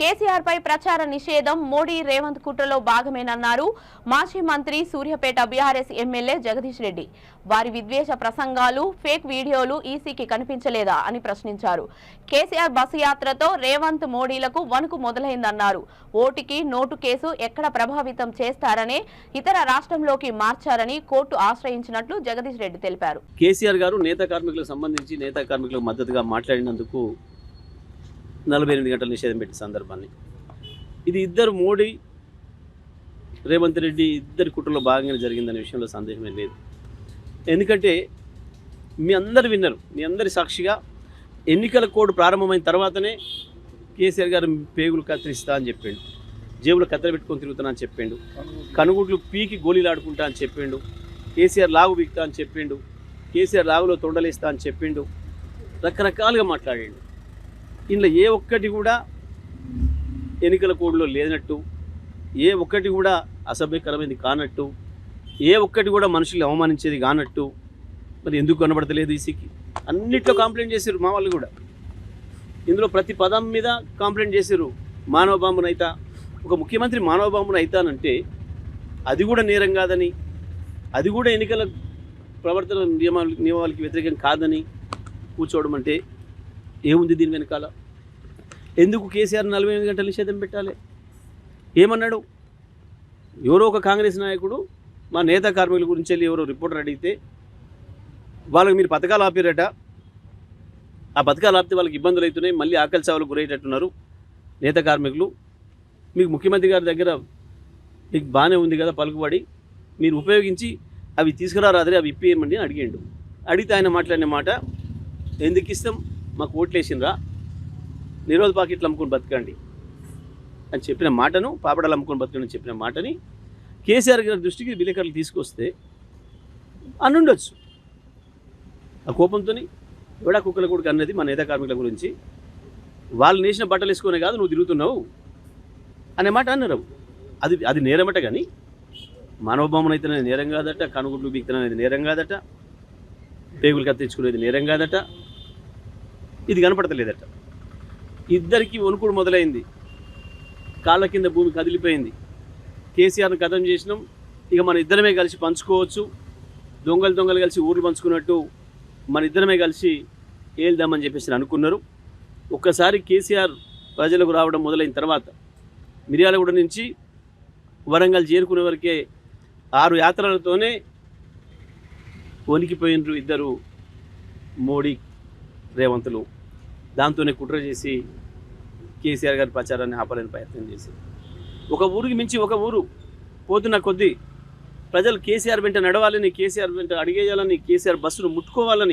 కేసీఆర్ పై ప్రచార నిషేధం మోడీ రేవంత్ కుట్రలో భాగమేనన్నారు మాజీ మంత్రి సూర్యపేట బీఆర్ఎస్ ఎమ్మెల్యే జగదీష్ రెడ్డి. వారి విద్వేష ప్రసంగాలు ఫేక్ వీడియోలు ఈసీకి కనిపించలేదా అని ప్రశ్నించారు. కేసీఆర్ బస్సు యాత్రతో రేవంత్ మోడీలకు వణుకు మొదలైందన్నారు. ఓటుకి నోటు కేసు ఎక్కడ ప్రభావితం చేస్తారనే ఇతర రాష్ట్రంలోకి మార్చారని కోర్టు ఆశ్రయించినట్లు జగదీష్ రెడ్డి తెలిపారు. కేసీఆర్ గారు నేత కార్మికులకు సంబంధించి నేత కార్మికులకు మద్దతుగా మాట్లాడినందుకు నలభై ఎనిమిది గంటల నిషేధం పెట్టిన సందర్భాన్ని. ఇది ఇద్దరు మోడీ రేవంత్ రెడ్డి ఇద్దరి కుట్రలో భాగంగా జరిగిందనే విషయంలో సందేహమే లేదు. ఎందుకంటే మీ అందరు విన్నారు మీ అందరి సాక్షిగా ఎన్నికల కోడ్ ప్రారంభమైన తర్వాతనే కేసీఆర్ గారు పేగులు కత్తిరిస్తా అని చెప్పిండు జేబులో కత్తెర పెట్టుకొని తిరుగుతున్నా అని చెప్పిండు కనుగుడ్లు పీకి గోళీలాడుకుంటా అని చెప్పిండు కేసీఆర్ లాగు బిక్తా అని చెప్పిండు కేసీఆర్ లాగులో తొండలేస్తా అని చెప్పిండు రకరకాలుగా మాట్లాడిండు. ఇందులో ఏ ఒక్కటి కూడా ఎన్నికల కోడ్లో లేనట్టు ఏ ఒక్కటి కూడా అసభ్యకరమైనది కానట్టు ఏ ఒక్కటి కూడా మనుషులు అవమానించేది కానట్టు మరి ఎందుకు కనబడతలేదు ఈసీకి? అన్నిట్లో కంప్లైంట్ చేశారు మా వాళ్ళు కూడా. ఇందులో ప్రతి పదం మీద కంప్లైంట్ చేశారు మానవ బాంబునైతా ఒక ముఖ్యమంత్రి మానవ బాంబును అది కూడా నేరం కాదని అది కూడా ఎన్నికల ప్రవర్తన నియమాలు నియమాలకి వ్యతిరేకం కాదని కూర్చోవడం అంటే ఏముంది దీని వెనకాల? ఎందుకు కేసీఆర్ నలభై ఎనిమిది గంటల నిషేధం పెట్టాలి? ఏమన్నాడు? ఎవరో ఒక కాంగ్రెస్ నాయకుడు మా నేత కార్మికుల గురించి వెళ్ళి ఎవరో రిపోర్టర్ అడిగితే వాళ్ళకి మీరు పథకాలు ఆపారట. ఆ పథకాలు ఆపితే వాళ్ళకి ఇబ్బందులు అవుతున్నాయి మళ్ళీ ఆకలి చావులకు గురయ్యేటట్టున్నారు నేత కార్మికులు. మీకు ముఖ్యమంత్రి గారి దగ్గర మీకు బాగానే ఉంది కదా పలుకుబడి మీరు ఉపయోగించి అవి తీసుకురారాదరే అవి ఇప్పేయమండి అని అడిగిండు. అడిగితే ఆయన మాట్లాడిన మాట ఎందుకు ఇస్తాం? మాకు ఓట్లు వేసిండ్రా? నిరోధ పాకెట్లు అమ్ముకొని బతకండి అని చెప్పిన మాటను పాపడాలు అమ్ముకొని బతకండి అని చెప్పిన మాటని కేసీఆర్ గారి దృష్టికి విలేకరులు తీసుకొస్తే అనుండొచ్చు. ఆ కోపంతో ఎవడా కుక్కల కొడుకు అన్నది మా నేత కార్మికుల గురించి వాళ్ళు నేసిన బట్టలు వేసుకునే కాదు నువ్వు తిరుగుతున్నావు అనే మాట అన్నారు అది అది నేరమట కానీ మానవ అయితేనే నేరం కాదట కనుగుడ్లు బీక్తనేది నేరం కాదట పేగులు కత్తించుకునేది నేరం కాదట ఇది కనపడతలేదట. ఇద్దరికి వణుకుడు మొదలైంది. కాళ్ళ కింద భూమి కదిలిపోయింది. కేసీఆర్ని కథం చేసినాం. ఇక మన ఇద్దరమే కలిసి పంచుకోవచ్చు. దొంగలు దొంగలు కలిసి ఊర్లు పంచుకున్నట్టు మన ఇద్దరమే కలిసి ఏల్దామని చెప్పేసి అనుకున్నారు. ఒక్కసారి కేసీఆర్ ప్రజలకు రావడం మొదలైన తర్వాత మిర్యాలగూడ నుంచి వరంగల్ చేరుకునే వరకే ఆరు యాత్రలతోనే వణికిపోయినరు ఇద్దరు మోడీ రేవంతులు. దాంతోనే కుట్ర చేసి కేసీఆర్ గారి ప్రచారాన్ని ఆపాలని ప్రయత్నం చేసి ఒక ఊరికి మించి ఒక ఊరు పోతున్న కొద్దీ ప్రజలు కేసీఆర్ వెంట నడవాలని కేసీఆర్ వెంట అడిగేయాలని కేసీఆర్ బస్సును ముట్టుకోవాలని